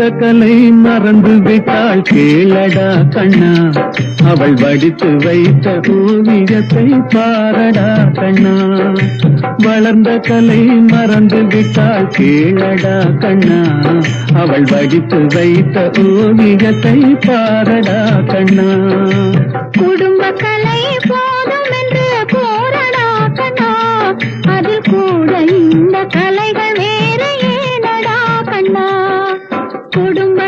வளர்ந்த கலை மறந்து விட்டாள். கீழடா கண்ணா அவள் வடித்து வைத்த ஓவியத்தை பாரடா கண்ணா. வளர்ந்த கலை மறந்து விட்டாள். கீழடா கண்ணா அவள் வடித்து வைத்த ஓவியத்தை பாரடா கண்ணா. குடும்ப கலை போதும் என்று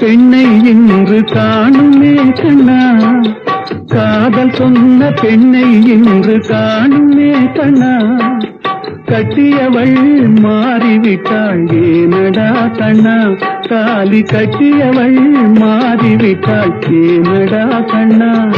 பெண்ணை இன்று காணுமே கண்ணா. காதல் சொன்ன பெண்ணை இன்று காணுமே கண்ணா. கட்டியவள் மாறிவிட்டாள் ஏனடா கண்ணா? காலி கட்டியவள் மாறிவிட்டாள் ஏனடா கண்ணா?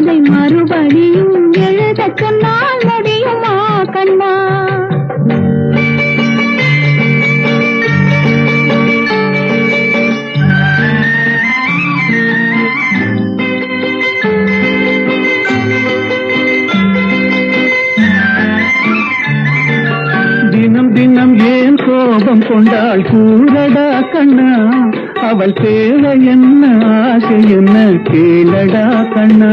அதை மறுபடியும் எழுத சொன்னால் முடியுமா கண்ணா? தினம் தினம் ஏன் கோபம் கொண்டாள் கூறடா கண்ணா? அவள் தேவை என்ன ஆசை என்ன கேளடா கண்ணா?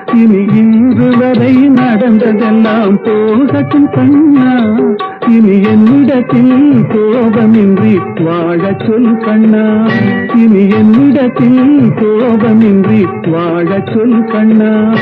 இனி இன்று வரை நடந்ததெல்லாம் போகட்டும் கண்ணா. இனி என்னிடத்தில் கோபமின்றி வாழச் சொல் கண்ணா. இனி என்னிடத்தில் கோபமின்றி வாழச் சொல் கண்ணா.